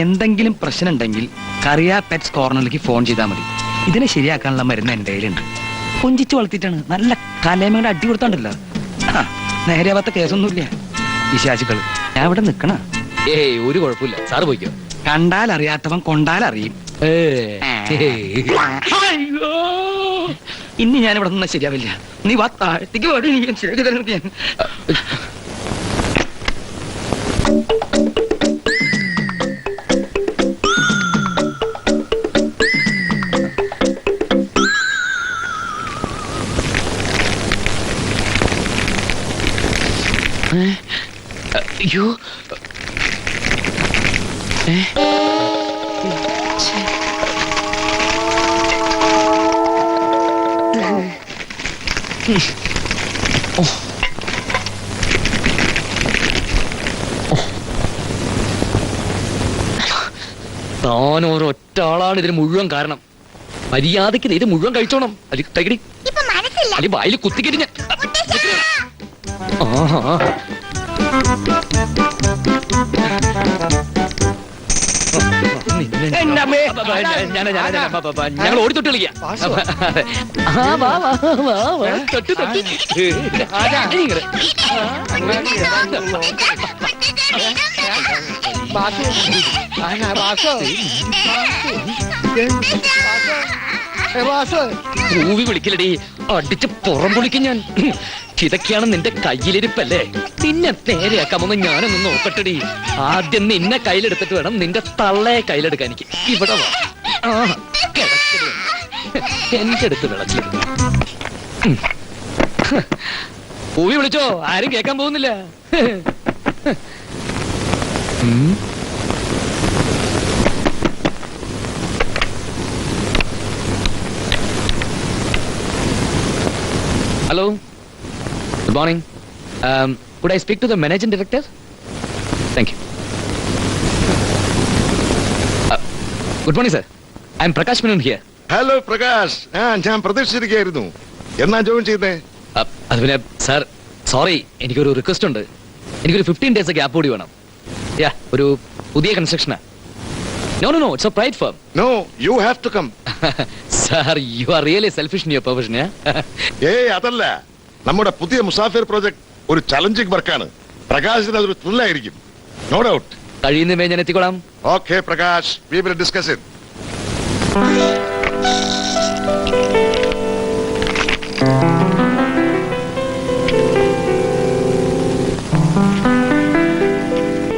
എന്തെങ്കിലും പ്രശ്നം ഉണ്ടെങ്കിൽ കറിയ പെറ്റ്സ് കോർണറിലേക്ക് ഫോൺ ചെയ്താൽ മതി. ഇതിനെ ശരിയാക്കാനുള്ള മരുന്ന് എന്റെ കയ്യിലുണ്ട്. കൊഞ്ചിച്ച് വളർത്തിയിട്ടാണ്. നല്ല കലേമയുടെ അടി കൊടുത്തോണ്ടല്ലോ. നേരെയാവാത്ത കേസൊന്നുമില്ല. വിശാചിക്കൾ ഞാൻ ഇവിടെ നിൽക്കണ. ഏയ് ഒരു കുഴപ്പമില്ല. സാറ് പോയിക്കോ. കണ്ടാൽ അറിയാത്തവൻ കൊണ്ടാൽ അറിയും ഇനി ഞാൻ ഇവിടെ നിന്നാ ശരിയാവില്ല. നീ വാ താഴത്തേക്ക് ഞാൻ ഞാൻ അയ്യോ താൻ ഒരൊറ്റ ആളാണ് ഇതിന് മുഴുവൻ കാരണം. മര്യാദയ്ക്ക് ഇത് മുഴുവൻ കഴിച്ചോണം. അലി തകടി. ഇപ്പൊ മനസ്സില്ല. അലി വായിൽ! ആഹാ എന്റെ അമ്മേ. ഞങ്ങൾ ഓടി കളിക്കാം ആ, വാ, വാ, വാ, വാ. തൊട്ട്. പൂവി വിളിക്കലടി അടിച്ച് പുറം പൊളിക്കും ഞാൻ. ഇതൊക്കെയാണ് നിന്റെ കയ്യിലിരിപ്പല്ലേ? നിന്നെ നേരെയാക്കാമെന്ന് ഞാനൊന്ന് നോക്കട്ടെടി. ആദ്യം നിന്നെ കയ്യിലെടുത്തിട്ട് വേണം നിന്റെ തള്ളയെ കയ്യിലെടുക്കാൻ എനിക്ക്. ഇവിടെ വാ. ആ. എന്റെ അടുത്ത് വിളച്ചു പൂവി വിളിച്ചോ? ആരും കേൾക്കാൻ പോകുന്നില്ല. Hello? Good morning. Um, could I speak to the managing director? Thank you. Uh, good morning, sir. I'm Prakash Menon here. Hello Prakash ആ ഞാൻ പ്രതീക്ഷിച്ചിരിക്കുന്നു എന്നാ ജോയിൻ ചെയ്തേ? Uh, അത് പിന്നെ സാർ സോറി എനിക്കൊരു റിക്വസ്റ്റ് ഉണ്ട്. എനിക്കൊരു ഫിഫ്റ്റീൻ ഡേയ്സ് ഗ്യാപ്പ് കൂടി വേണം. യാ ഒരു പുതിയ കൺസ്ട്രക്ഷനാ no no no it's a pride firm no you have to come sir you are really selfish in your profession ഏയ് അതല്ല. നമ്മുടെ പുതിയ മുസാഫിർ പ്രോജക്ട് ഒരു ചലഞ്ചിങ് വർക്കാണ് പ്രകാശിന് അതൊരു ത്രില്ലായിരിക്കും നോ ഡൗട്ട് കഴിയുന്നവേ ഞാൻ എത്തിക്കോളാം. Okay Prakash we will discuss it Thank you.